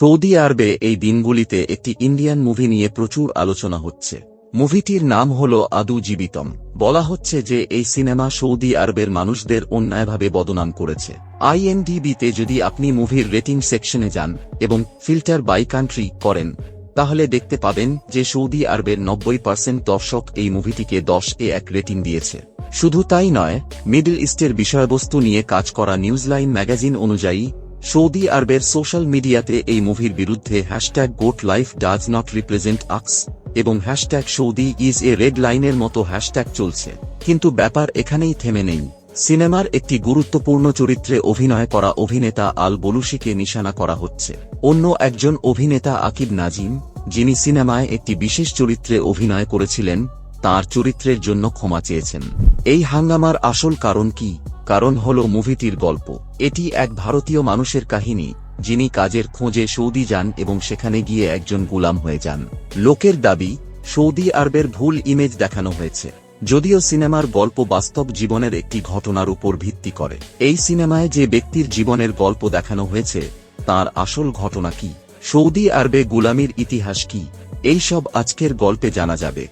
Saudi আরবে এই দিনগুলিতে একটি ইন্ডিয়ান মুভি নিয়ে প্রচুর আলোচনা হচ্ছে। মুভিটির নাম হল আদু জীবিতম। বলা হচ্ছে যে এই সিনেমা সৌদি আরবের মানুষদের অন্যায়ভাবে বদনাম করেছে। আইএনডিবিতে যদি আপনি মুভির রেটিং সেকশনে যান এবং ফিল্টার বাই কান্ট্রি করেন, তাহলে দেখতে পাবেন যে সৌদি আরবের নব্বই পার্সেন্ট দর্শক এই মুভিটিকে দশ এ এক রেটিং দিয়েছে। শুধু তাই নয়, মিডল ইস্টের বিষয়বস্তু নিয়ে কাজ করা নিউজলাইন ম্যাগাজিন অনুযায়ী সৌদি আরবের সোশ্যাল মিডিয়াতে এই মুভির বিরুদ্ধে hashtag goat life does not represent আক্স এবং hashtag Saudi is a red লাইনের মতো হ্যাশট্যাগ চলছে। কিন্তু ব্যাপার এখানেই থেমে নেই। সিনেমার একটি গুরুত্বপূর্ণ চরিত্রে অভিনয় করা অভিনেতা আল বলুশিকে নিশানা করা হচ্ছে। অন্য একজন অভিনেতা আকিব নাজিম, যিনি সিনেমায় একটি বিশেষ চরিত্রে অভিনয় করেছিলেন, তার চরিত্রের জন্য ক্ষমা চেয়েছেন। এই হাঙ্গামার আসল কারণ কি? কারণ হল মুভিটির গল্প। এটি এক ভারতীয় মানুষের কাহিনী, যিনি কাজের খোঁজে সৌদি যান এবং সেখানে গিয়ে একজন গোলাম হয়ে যান। লোকের দাবি, সৌদি আরবের ভুল ইমেজ দেখানো হয়েছে, যদিও সিনেমার গল্প বাস্তব জীবনের একটি ঘটনার উপর ভিত্তি করে। এই সিনেমায় যে ব্যক্তির জীবনের গল্প দেখানো হয়েছে, তার আসল ঘটনা কি? সৌদি আরবে গুলামির ইতিহাস কি? এই সব আজকের গল্পে জানা যাবে।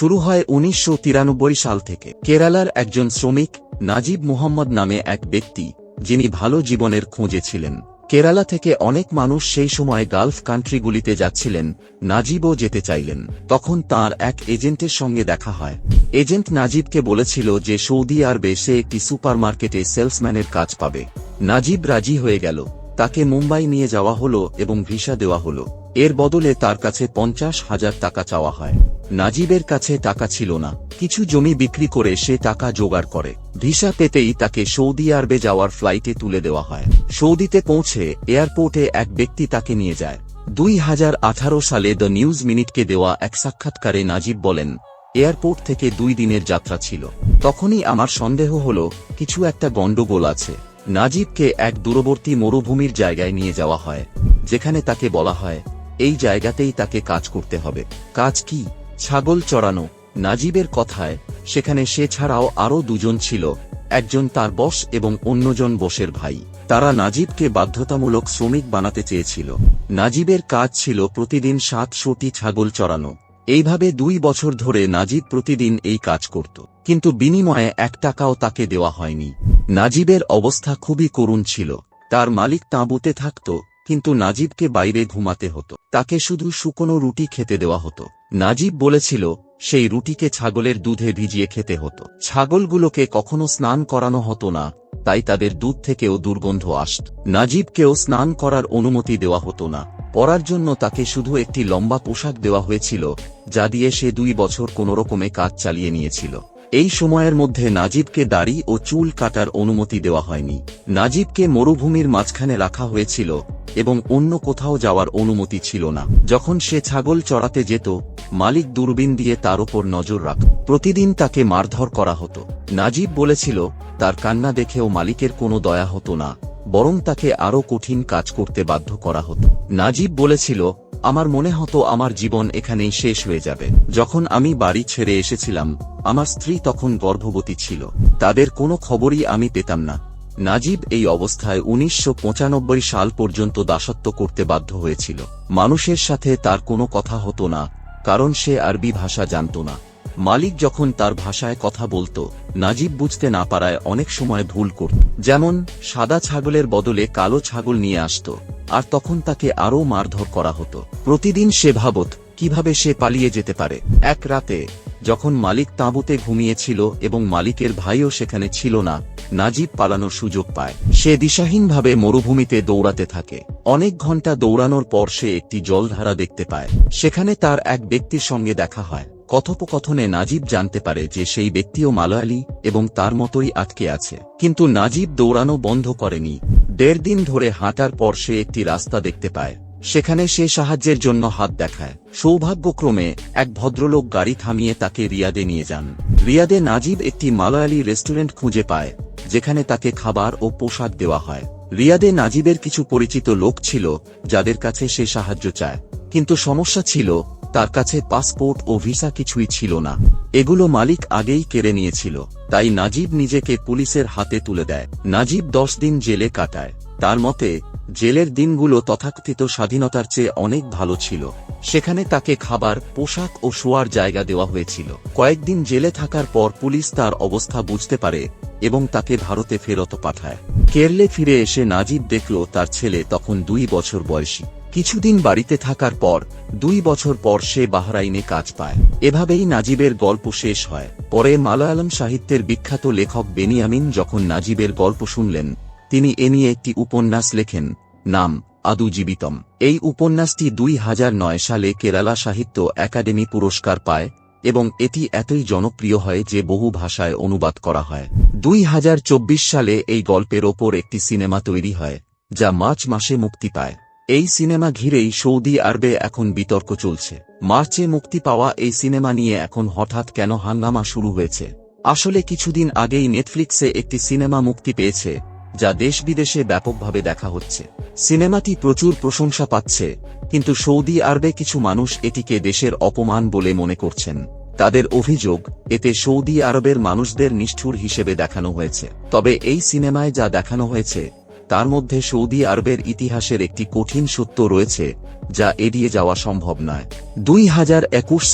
শুরু হয় উনিশশো তিরানব্বই সাল থেকে। কেরালার একজন শ্রমিক, নাজিব মুহাম্মদ নামে এক ব্যক্তি, যিনি ভালো জীবনের খোঁজে ছিলেন। কেরালা থেকে অনেক মানুষ সেই সময় গালফ কান্ট্রিগুলিতে যাচ্ছিলেন, নাজিবও যেতে চাইলেন। তখন তার এক এজেন্টের সঙ্গে দেখা হয়। এজেন্ট নাজিবকে বলেছিল যে সৌদি আরবে সে একটি সুপারমার্কেটে সেলসম্যানের কাজ পাবে। নাজিব রাজি হয়ে গেল। তাকে মুম্বাই নিয়ে যাওয়া হলো এবং ভিসা দেওয়া হলো। এর বদলে তার কাছে পঞ্চাশ হাজার টাকা চাওয়া হয়। নাজিবের কাছে টাকা ছিল না। কিছু জমি বিক্রি করে সে টাকা জোগাড় করে। ভিসা পেতেই তাকে সৌদি আরবে যাওয়ার ফ্লাইটে তুলে দেওয়া হয়। সৌদিতে পৌঁছে এয়ারপোর্টে এক ব্যক্তি তাকে নিয়ে যায়। দুই হাজার আঠারো সালে দ্য নিউজ মিনিটকে দেওয়া এক সাক্ষাৎকারে নাজিব বলেন, এয়ারপোর্ট থেকে দুই দিনের যাত্রা ছিল। তখনই আমার সন্দেহ হল, কিছু একটা গণ্ডগোল আছে। নাজিবকে এক দূরবর্তী মরুভূমির জায়গায় নিয়ে যাওয়া হয়, যেখানে তাকে বলা হয়, এই জায়গাতেই তাকে কাজ করতে হবে। কাজ কি? ছাগল চড়ানো, নাজিবের কথায়, সেখানে সে ছাড়াও আরও দুজন ছিল, একজন তার বস এবং অন্যজন বসের ভাই। তারা নাজিবকে বাধ্যতামূলক শ্রমিক বানাতে চেয়েছিল। নাজিবের কাজ ছিল প্রতিদিন সাতশোটি ছাগল চড়ানো। এইভাবে দুই বছর ধরে নাজিব প্রতিদিন এই কাজ করত। কিন্তু বিনিময়ে এক টাকাও তাকে দেওয়া হয়নি। নাজিবের অবস্থা খুবই করুণ ছিল। তার মালিক তাঁবুতে থাকত কিন্তু নাজিবকে বাইরে ঘুমাতে হতো। তাকে শুধু শুকনো রুটি খেতে দেওয়া হতো। নাজিব বলেছিল, সেই রুটিকে ছাগলের দুধে ভিজিয়ে খেতে হতো। ছাগলগুলোকে কখনো স্নান করানো হতো না, তাই তাদের দুধ থেকেও দুর্গন্ধ আসত। নাজিবকেও স্নান করার অনুমতি দেওয়া হতো না। পরার জন্য তাকে শুধু একটি লম্বা পোশাক দেওয়া হয়েছিল, যা দিয়ে সে দুই বছর কোনোরকমে কাজ চালিয়ে নিয়েছিল। এই সময়ের মধ্যে নাজিবকে দাড়ি ও চুল কাটার অনুমতি দেওয়া হয়নি। নাজিবকে মরুভূমির মাঝখানে রাখা হয়েছিল এবং অন্য কোথাও যাওয়ার অনুমতি ছিল না। যখন সে ছাগল চড়াতে যেত, মালিক দূরবীন দিয়ে তার ওপর নজর রাখত। প্রতিদিন তাকে মারধর করা হতো। নাজিব বলেছিল, তার কান্না দেখেও মালিকের কোনো দয়া হতো না, বরং তাকে আরও কঠিন কাজ করতে বাধ্য করা হতো। নাজিব বলেছিল আমার মনে হতো আমার জীবন এখানেই শেষ হয়ে যাবে। যখন আমি বাড়ি ছেড়ে এসেছিলাম, আমার স্ত্রী তখন গর্ভবতী ছিল। তাদের কোনো খবরই আমি পেতাম না। নাজিব এই অবস্থায় উনিশশো পঁচানব্বই সাল পর্যন্ত দাসত্ব করতে বাধ্য হয়েছিল। মানুষের সাথে তার কোনো কথা হতো না, কারণ সে আরবি ভাষা জানত না। মালিক যখন তার ভাষায় কথা বলতো, নাজিব বুঝতে না পারায় অনেক সময় ভুল করত। যেমন, সাদা ছাগলের বদলে কালো ছাগল নিয়ে আসত। আর তখন তাকে আরও মারধর করা হতো। প্রতিদিন সে ভাবত, কীভাবে সে পালিয়ে যেতে পারে। এক রাতে, যখন মালিক তাঁবুতে ঘুমিয়েছিল এবং মালিকের ভাইও সেখানে ছিল না, নাজিব পালানোর সুযোগ পায়। সে দিশাহীনভাবে মরুভূমিতে দৌড়াতে থাকে। অনেক ঘণ্টা দৌড়ানোর পর সে একটি জলধারা দেখতে পায়। সেখানে তার এক ব্যক্তির সঙ্গে দেখা হয়। কথোপকথনে নাজিব জানতে পারে যে সেই ব্যক্তিও মালয়ালি এবং তার মতোই আটকে আছে। কিন্তু নাজিব দৌড়ানো বন্ধ করেনি। দেড় দিন ধরে হাঁটার পর সে একটি রাস্তা দেখতে পায়। সেখানে সে সাহায্যের জন্য হাত দেখায়। সৌভাগ্যক্রমে, এক ভদ্রলোক গাড়ি থামিয়ে তাকে রিয়াদে নিয়ে যান। রিয়াদে নাজিব একটি মালয়ালি রেস্টুরেন্ট খুঁজে পায়, যেখানে তাকে খাবার ও পোশাক দেওয়া হয়। রিয়াদে নাজিবের কিছু পরিচিত লোক ছিল, যাদের কাছে সে সাহায্য চায়। কিন্তু সমস্যা ছিল তার কাছে পাসপোর্ট ও ভিসা কিছুই ছিল না। এগুলো মালিক আগেই কেড়ে নিয়েছিল, তাই নাজিব নিজেকে পুলিশের হাতে তুলে দেয়। নাজিব দশ দিন জেলে কাটায়। তার মতে, জেলের দিনগুলো তথাকথিত স্বাধীনতার চেয়ে অনেক ভালো ছিল। সেখানে তাকে খাবার, পোশাক ও শোয়ার জায়গা দেওয়া হয়েছিল। কয়েকদিন জেলে থাকার পর পুলিশ তার অবস্থা বুঝতে পারে এবং তাকে ভারতে ফেরত পাঠায়। কেরলে ফিরে এসে নাজিব দেখল তার ছেলে তখন দুই বছর বয়সী। কিছুদিন বাড়িতে থাকার পর, দুই বছর পর সে বাহরাইনে কাজ পায়। এভাবেই নাজিবের গল্প শেষ হয়। পরে মালায়ালাম সাহিত্যের বিখ্যাত লেখক বেনিয়ামিন যখন নাজিবের গল্প শুনলেন, তিনি এ নিয়ে একটি উপন্যাস লেখেন, নাম, আদু জীবিতম। এই উপন্যাসটি দুই হাজার নয় সালে কেরালা সাহিত্য একাডেমি পুরস্কার পায় এবং এটি এতই জনপ্রিয় হয় যে বহু ভাষায় অনুবাদ করা হয়। দুই হাজার চব্বিশ সালে এই গল্পের ওপর একটি সিনেমা তৈরি হয়, যা মার্চ মাসে মুক্তি পায়। এই সিনেমা ঘিরেই সৌদি আরবে এখন বিতর্ক চলছে। মার্চে মুক্তি পাওয়া এই সিনেমা নিয়ে এখন হঠাৎ কেন হাঙ্গামা শুরু হয়েছে? আসলে কিছুদিন আগেই নেটফ্লিক্সে একটি সিনেমা মুক্তি পেয়েছে, যা দেশ বিদেশে ব্যাপকভাবে দেখা হচ্ছে। সিনেমাটি প্রচুর প্রশংসা পাচ্ছে, কিন্তু সৌদি আরবে কিছু মানুষ এটিকে দেশের অপমান বলে মনে করছেন। তাদের অভিযোগ, এতে সৌদি আরবের মানুষদের নিষ্ঠুর হিসেবে দেখানো হয়েছে। তবে এই সিনেমায় যা দেখানো হয়েছে তার মধ্যে সৌদি আরবের ইতিহাসের একটি কঠিন সত্য রয়েছে, যা এড়িয়ে যাওয়া সম্ভব নয়। দুই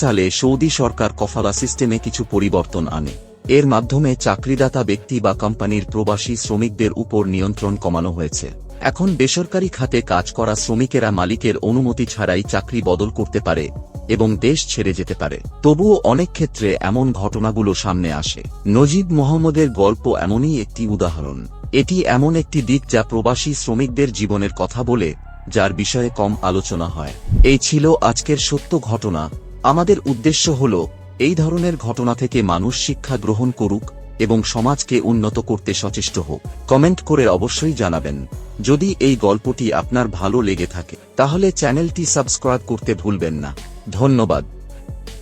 সালে সৌদি সরকার কফালা সিস্টেমে কিছু পরিবর্তন আনে। এর মাধ্যমে চাকরিদাতা ব্যক্তি বা কোম্পানির প্রবাসী শ্রমিকদের উপর নিয়ন্ত্রণ কমানো হয়েছে। এখন বেসরকারি খাতে কাজ করা শ্রমিকেরা মালিকের অনুমতি ছাড়াই চাকরি বদল করতে পারে এবং দেশ ছেড়ে যেতে পারে। তবুও অনেক ক্ষেত্রে এমন ঘটনাগুলো সামনে আসে। নজিব মোহাম্মদের গল্প এমনই একটি উদাহরণ। এটি এমন একটি দিক যা প্রবাসী শ্রমিকদের জীবনের কথা বলে, যার বিষয়ে কম আলোচনা হয়। এই ছিল আজকের সত্য ঘটনা। আমাদের উদ্দেশ্য হল, এই ধরনের ঘটনা থেকে মানুষ শিক্ষা গ্রহণ করুক এবং সমাজকে উন্নত করতে সচেষ্ট হোক। কমেন্ট করে অবশ্যই জানাবেন। যদি এই গল্পটি আপনার ভালো লেগে থাকে, তাহলে চ্যানেলটি সাবস্ক্রাইব করতে ভুলবেন না। ধন্যবাদ।